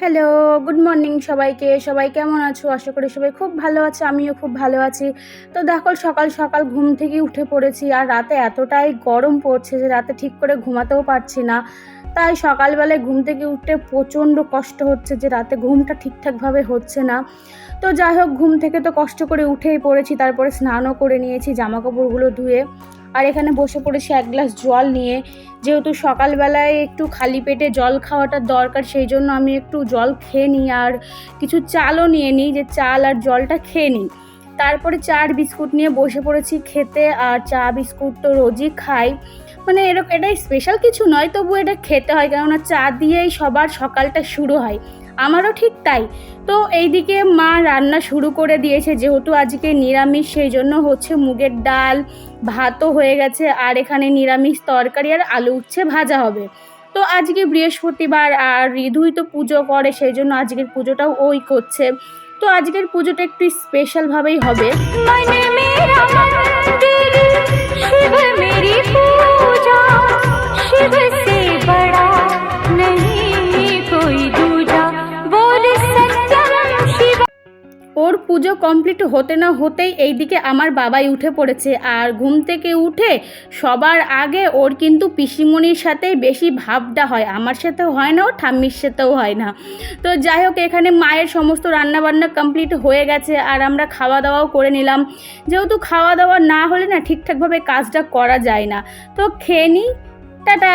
Hello good morning সবাইকে। সবাই কেমন আছো? আশা করি সবাই খুব ভালো আছে, আমিও খুব ভালো আছি। তো দেখো, সকাল সকাল ঘুম থেকে উঠে পড়েছি আর রাতে এতটাই গরম পড়ছে যে রাতে ঠিক করে ঘুমাতেও পারছি না। তাই সকালবেলায় ঘুম থেকে উঠতে প্রচণ্ড কষ্ট হচ্ছে যে রাতে ঘুমটা ঠিকঠাকভাবে হচ্ছে না। তো যাই হোক, ঘুম থেকে তো কষ্ট করে উঠেই পড়েছি, তারপরে স্নানও করে নিয়েছি জামা কাপড়গুলো ধুয়ে। আর এখানে বসে পড়েছি এক গ্লাস জল নিয়ে। যেহেতু সকালবেলায় একটু খালি পেটে জল খাওয়াটা দরকার, সেই জন্য আমি একটু জল খেয়ে নিই আর কিছু চালও নিয়ে নিই, যে চাল আর জলটা খেয়ে নিই। তারপরে চা বিস্কুট নিয়ে বসে পড়েছি খেতে, আর চা বিস্কুট তো রোজই খাই। মানে এরকম এটাই স্পেশাল কিছু নয় তবু এটা খেতে হয়, কেননা চা দিয়েই সবার সকালটা শুরু হয়। আমারও ঠিক তাই। তো এইদিকে মা রান্না শুরু করে দিয়েছে, যেহেতু আজকে নিরামিষ সেই জন্য হচ্ছে মুগের ডাল, ভাতও হয়ে গেছে, আর এখানে নিরামিষ তরকারি আর আলু উচ্ছে ভাজা হবে। তো আজকে বৃহস্পতিবার, আর ঋধুই তো পুজো করে সেই জন্য আজকের পুজোটাও ওই করছে। তো আজকের পুজোটা একটু স্পেশালভাবেই হবে। পুজো কমপ্লিট হতে না হতেই এইদিকে আমার বাবাই উঠে পড়েছে। আর ঘুম থেকে উঠে সবার আগে ওর কিন্তু পিসিমণির সাথেই বেশি ভাবটা হয়। আমার সাথেও হয় না ও ঠাম্মির সাথেও হয় না। তো যাই হোক, এখানে মায়ের সমস্ত রান্নাবান্না কমপ্লিট হয়ে গেছে আর আমরা খাওয়া দাওয়াও করে নিলাম। যেহেতু খাওয়া দাওয়া না হলে না ঠিকঠাকভাবে কাজটা করা যায় না। তো খেয়ে নিই টাটা!